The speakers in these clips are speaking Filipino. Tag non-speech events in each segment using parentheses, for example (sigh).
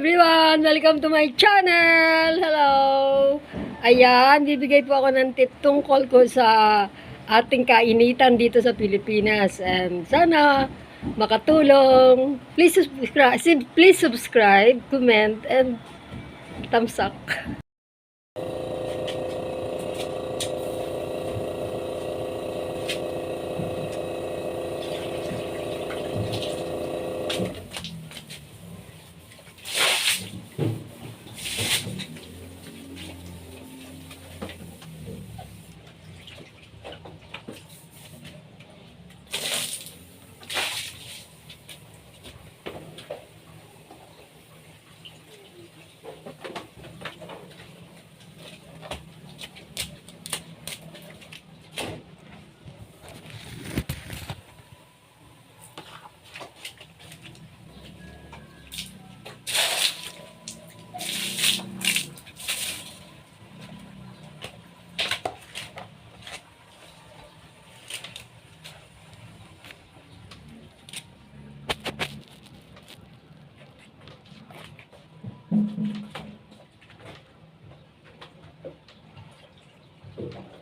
Everyone, welcome to my channel! Hello! Ayan, bibigay po ako ng tip tungkol ko sa ating kainitan dito sa Pilipinas. And sana makatulong. Please subscribe, please subscribe, comment, and thumbs up. Gracias.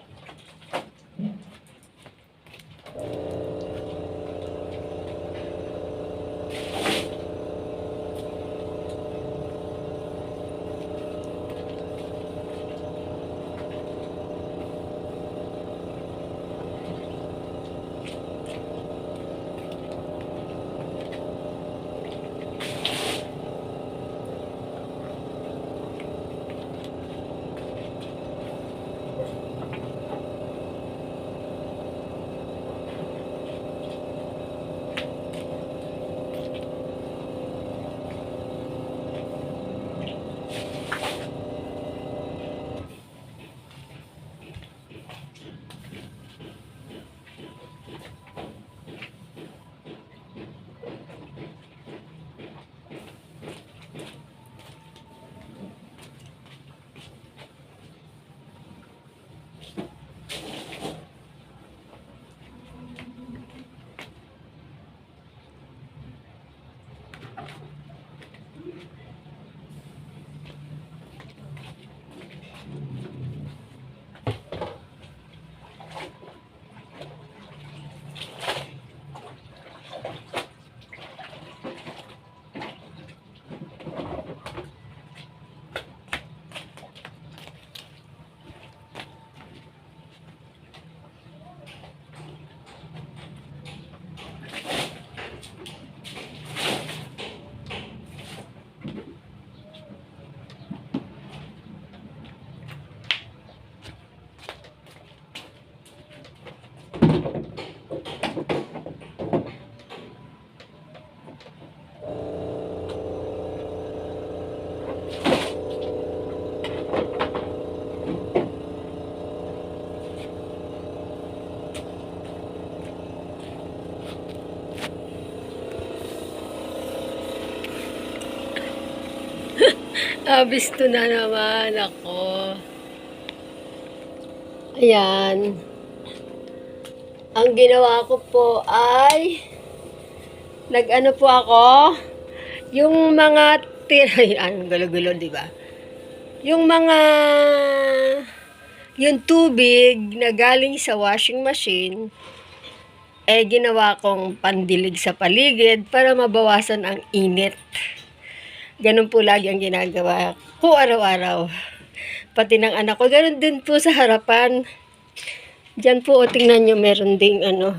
Abisto na naman ako. Ayan. Ang ginawa ko po ay nag-ano po ako yung mga tira (laughs) ang gulo-gulo, di ba? Yung mga yung tubig na galing sa washing machine eh ginawa kong pandilig sa paligid para mabawasan ang init. Ganun po lagi ang ginagawa ko araw-araw. Pati ng anak ko, ganun din po sa harapan. Diyan po, o tingnan nyo, meron ding ano.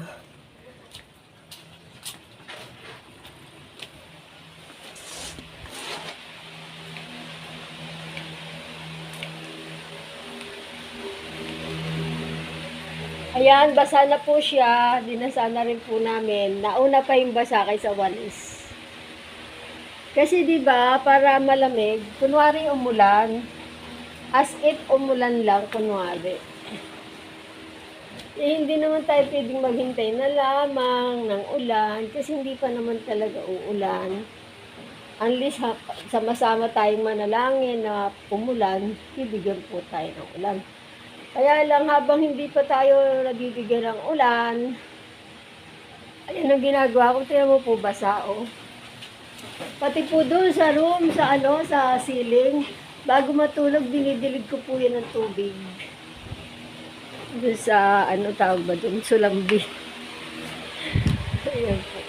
Ayan, basa na po siya. Dinasa na rin po namin. Nauna pa yung basa kaysa walis. Kasi 'di ba, para malamig, kunwari umulan, as if umulan lang kunwari. Eh, hindi naman tayo pwedeng maghintay na lamang ng ulan kasi hindi pa naman talaga uulan. Unless ha, sama-sama tayong manalangin na umulan, bibigyan po tayo ng ulan. Kaya lang habang hindi pa tayo nabibigyan ng ulan, ayan ang ginagawa ko. Tingnan mo po basa, oh. Pati po doon sa room, sa ano, sa ceiling, bago matulog, dinidilig ko po yan ng tubig. Doon sa, ano tawag ba doon, sulambi. Ayan po.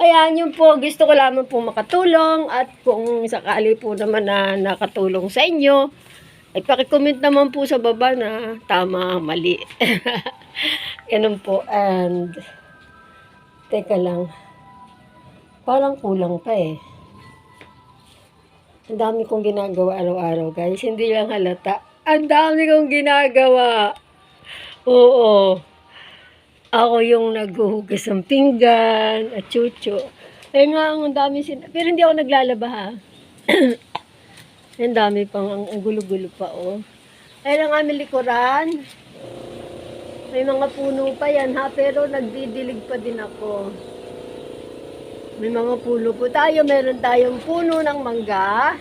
Ayan, yun po, gusto ko lamang po makatulong at kung sakali po naman na nakatulong sa inyo, ay pakicomment naman po sa baba na tama, mali. (laughs) Ganun po. And, teka lang. Parang kulang pa eh. Ang dami kong ginagawa araw-araw, guys. Hindi lang halata. Ang dami kong ginagawa. Oo. Ako yung naghuhugas ng pinggan at chucho. Kaya nga, ang dami sin... Pero hindi ako naglalaba ha. (clears throat) Ang dami pang ang, ang gulo-gulo pa, oh. Ayun ang aming likuran. May mga puno pa yan, ha? Pero nagdidilig pa din ako. May mga puno po tayo. Meron tayong puno ng mangga.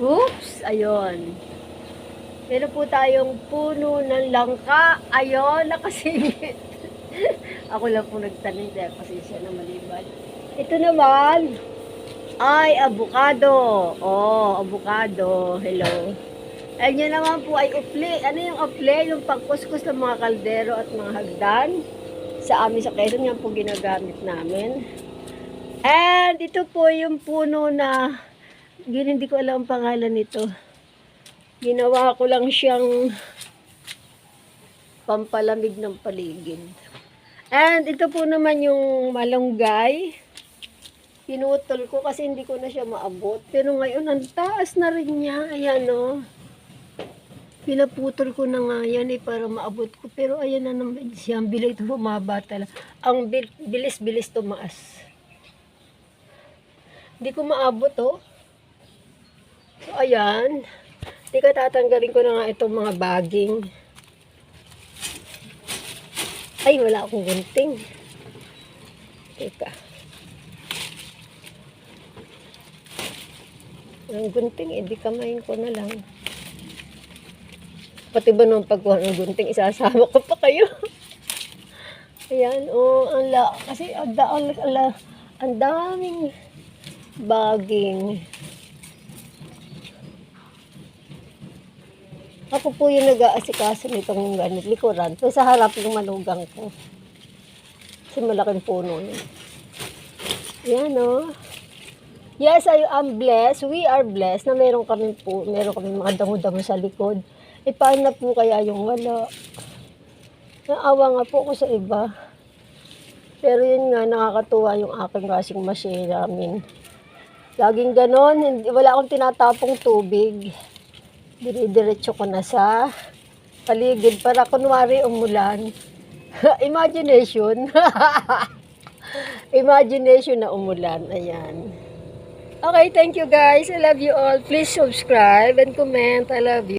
Oops! Ayun. Meron po tayong puno ng langka. Ayun, nakasingit. (laughs) ako lang po nagtanim dahil kasi siya na maliban. Ito naman, ay abukado. Oh, abukado. Hello. Ayun yun naman po ay upli. Ano yung upli? Yung pangkuskus ng mga kaldero at mga hagdan. Sa amin sa Quezon, yan po ginagamit namin. And ito po yung puno na yun, hindi ko alam ang pangalan nito. Ginawa ko lang siyang pampalamig ng paligid. And ito po naman yung malunggay. Pinutol ko kasi hindi ko na siya maabot. Pero ngayon, ang taas na rin niya. Ayan o. Pinaputol ko na nga yan eh para maabot ko. Pero ayan na naman siya. Ang bilis bumaba talaga. Ang bil- bilis-bilis tumaas. Hindi ko maabot oh. So ayan. Hindi ka tatanggalin ko na nga itong mga baging. Ay, wala akong gunting. Teka. Ang gunting, eh, di kamayin ko na lang. Pati ba nung pagkuha ng gunting, isasama ko pa kayo. (laughs) Ayan, oh, ang la, kasi ang, da, ang, ang, daming baging. Ako po yung nag-aasikaso nitong ganit, likuran. So, sa harap yung manugang ko. Kasi malaking puno yun. Yan, oh. Yes, I am blessed. We are blessed na meron kami po, meron kami mga damo-damo sa likod. E paano po kaya yung wala? Naawa nga po ako sa iba. Pero yun nga, nakakatuwa yung aking washing machine namin. Laging ganon, hindi, wala akong tinatapong tubig. Dire-diretso ko na sa paligid para kunwari umulan. (laughs) Imagination. (laughs) Imagination na umulan. Ayan. Okay, thank you guys. I love you all. Please subscribe and comment. I love you.